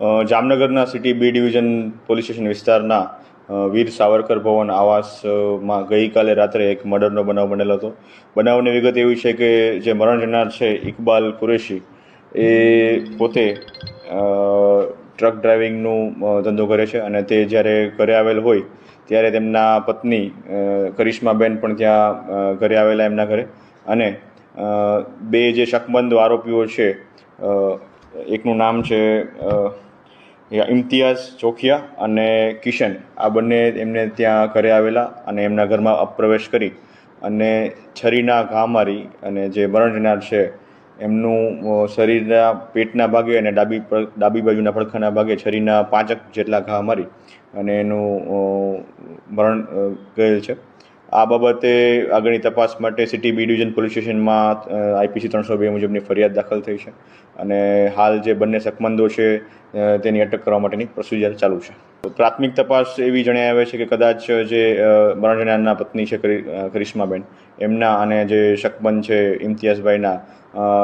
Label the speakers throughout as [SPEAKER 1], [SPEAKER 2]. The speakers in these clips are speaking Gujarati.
[SPEAKER 1] જામનગરના city B division police station વિસ્તારના વીર સાવરકર ભવન આવાસમાં ગઈકાલે રાત્રે એક મર્ડરનો બનાવ બનેલો હતો. બનાવની વિગત એવી છે કે જે મરણ જનાર છે ઇકબાલ કુરેશી, એ પોતે ટ્રક ડ્રાઇવિંગનું ધંધો કરે છે અને તે જ્યારે ઘરે આવેલ હોય ત્યારે તેમના પત્ની કરિશ્માબેન પણ ત્યાં ઘરે આવેલા એમના ઘરે. અને બે જે શકમંદ આરોપીઓ છે એકનું નામ છે ઇમ્તિયાઝ, ચોખિયા અને કિશન આ બંને એમને ત્યાં ઘરે આવેલા અને એમના ઘરમાં અપ્રવેશ કરી અને છરીના ઘા મારી અને જે મરણ જનાર છે, એમનું શરીરના પેટના ભાગે અને ડાબી ડાબી બાજુના પડખાના ભાગે છરીના પાંચક જેટલા ઘા મારી અને એનું મરણ ગયેલ છે. આ બાબતે આગળની તપાસ માટે સિટી બી ડિવિઝન પોલીસ સ્ટેશનમાં આઈપીસી ત્રણસો બે મુજબની ફરિયાદ દાખલ થઈ છે. અને હાલ જે બંને શકમંદો છે તેની અટક કરવા માટેની પ્રોસિજર ચાલુ છે. પ્રાથમિક તપાસ એવી જણાઈ આવે છે કે કદાચ જે અ, પત્ની છે કરિશ્માબેન એમના અને જે શકમંદ છે ઇમ્તિયાઝભાઈના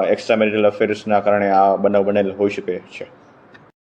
[SPEAKER 1] એક્સ્ટ્રા મેરિટલ અફેર્સના કારણે આ બનાવ બનેલ હોઈ શકે છે.